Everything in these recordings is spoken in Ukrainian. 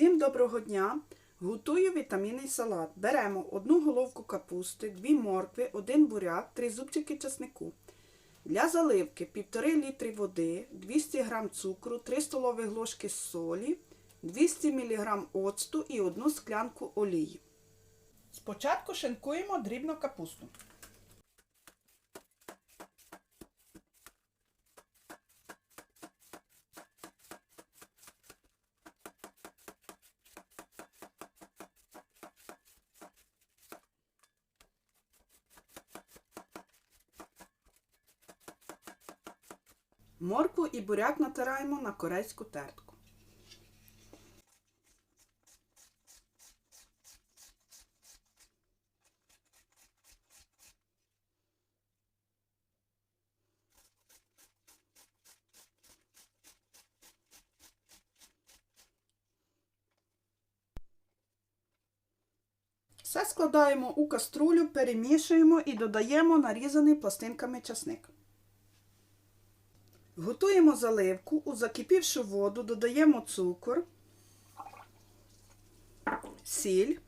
Всім доброго дня! Готую вітамінний салат. Беремо одну головку капусти, дві моркви, один буряк, три зубчики чеснику. Для заливки 1,5 літри води, 200 г цукру, 3 столові ложки солі, 200 мг оцту і одну склянку олії. Спочатку шинкуємо дрібно капусту. Моркву і буряк натираємо на корейську тертку. Все складаємо у каструлю, перемішуємо і додаємо нарізаний пластинками часник. Готуємо заливку, у закипівшу воду додаємо цукор, сіль,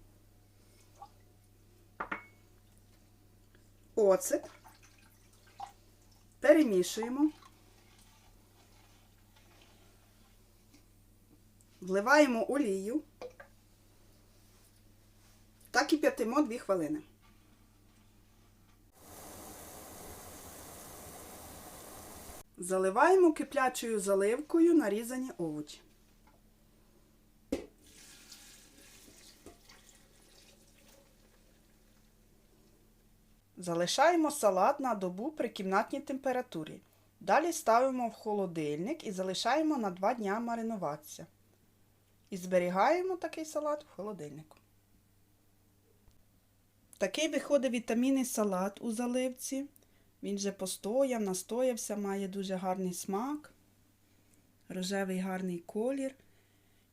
оцет, перемішуємо, вливаємо олію. Та кип'ятимо 2 хвилини. Заливаємо киплячою заливкою нарізані овочі. Залишаємо салат на добу при кімнатній температурі. Далі ставимо в холодильник і залишаємо на 2 дня маринуватися. І зберігаємо такий салат в холодильнику. Такий виходить вітамінний салат у заливці. Він вже постояв, настоявся, має дуже гарний смак, рожевий гарний колір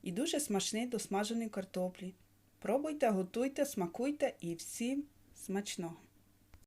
і дуже смачний до смаженої картоплі. Пробуйте, готуйте, смакуйте і всім смачного!